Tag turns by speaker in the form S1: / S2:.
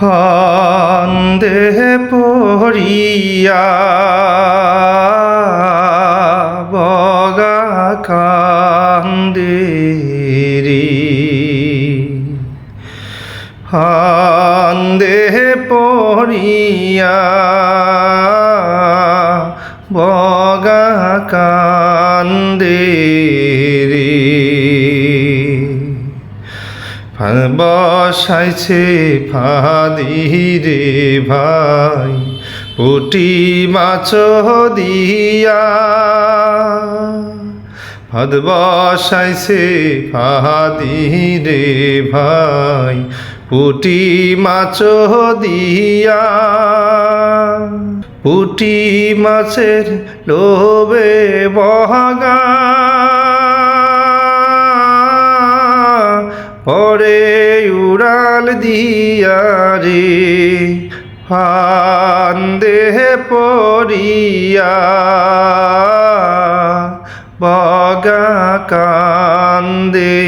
S1: ফান্দে পড়িয়া বগা কান্দে রে। ফান্দে পড়িয়া বগা কান্দে বসাইছে ফাদি রে ভাই, পুটি মাছ দিয়া। ভাদ বসাইছে রে ভাই, পুটি মাছ দিয়া। পুটি মাছের লোবে বহাগা পরে উড়াল দিয়া রে দেহে পড়িয়া বগা কান্দে